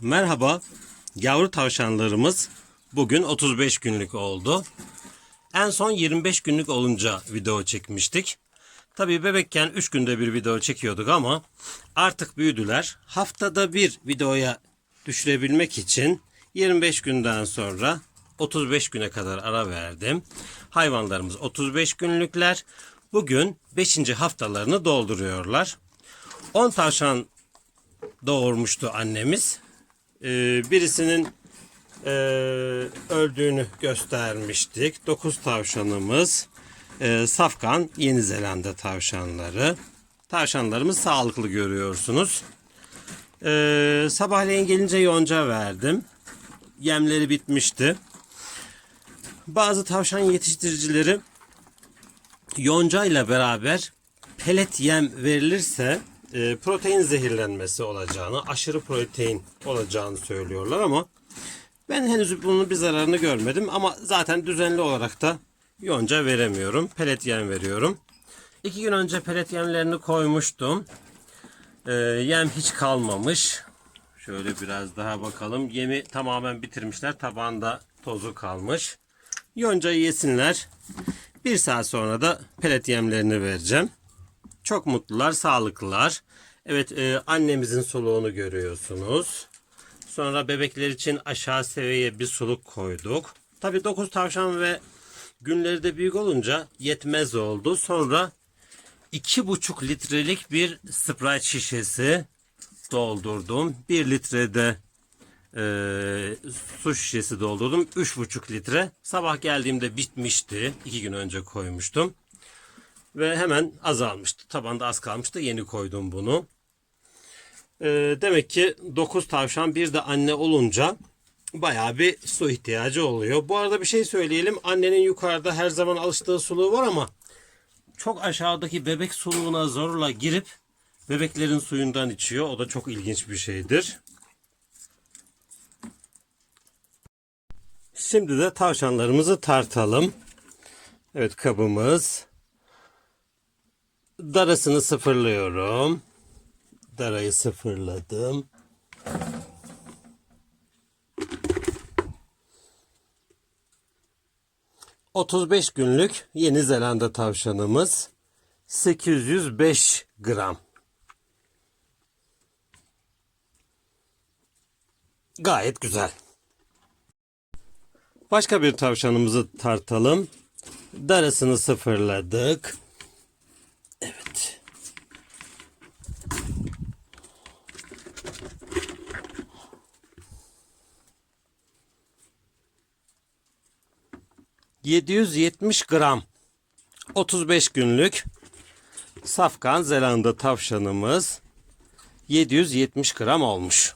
Merhaba. Yavru tavşanlarımız bugün 35 günlük oldu. En son 25 günlük olunca video çekmiştik. Tabii bebekken 3 günde bir video çekiyorduk ama artık büyüdüler. Haftada bir videoya düşürebilmek için 25 günden sonra 35 güne kadar ara verdim. Hayvanlarımız 35 günlükler. Bugün 5. haftalarını dolduruyorlar. 10 tavşan doğurmuştu annemiz. Ee, birisinin e, öldüğünü göstermiştik. 9 tavşanımız. e, safkan Yeni Zelanda tavşanları. Tavşanlarımız sağlıklı görüyorsunuz. Ee, sabahleyin gelince yonca verdim. Yemleri bitmişti. Bazı tavşan yetiştiricileri yonca ile beraber pelet yem verilirse e, protein zehirlenmesi olacağını, aşırı protein olacağını söylüyorlar ama ben henüz bunun bir zararını görmedim ama zaten düzenli olarak da yonca veremiyorum. Pelet yem veriyorum. İki gün önce pelet yemlerini koymuştum. E, yem hiç kalmamış. Şöyle biraz daha bakalım. Yemi tamamen bitirmişler. Tabağında tozu kalmış. Yoncayı yesinler. Bir saat sonra da pelet yemlerini vereceğim. Çok mutlular, sağlıklılar. Evet, e, annemizin soluğunu görüyorsunuz. Sonra bebekler için aşağı seviyeye bir suluk koyduk. Tabii 9 tavşan ve günleri de büyük olunca yetmez oldu. Sonra 2,5 litrelik bir Sprite şişesi doldurdum. 1 litrede e, su şişesi doldurdum. 3,5 litre. Sabah geldiğimde bitmişti. 2 gün önce koymuştum. Ve hemen azalmıştı. Tabanda az kalmıştı. Yeni koydum bunu. E, demek ki 9 tavşan bir de anne olunca bayağı bir su ihtiyacı oluyor. Bu arada bir şey söyleyelim. Annenin yukarıda her zaman alıştığı suluğu var ama çok aşağıdaki bebek suluğuna zorla girip bebeklerin suyundan içiyor. O da çok ilginç bir şeydir. Şimdi de tavşanlarımızı tartalım. Evet kabımız. Darasını sıfırlıyorum. Darayı sıfırladım. ...35 günlük Yeni Zelanda tavşanımız... ...805 gram. Gayet güzel. Başka bir tavşanımızı tartalım. Darasını sıfırladık. ...770 gram... ...35 günlük... ...Safkan Zelanda tavşanımız... ...770 gram olmuş.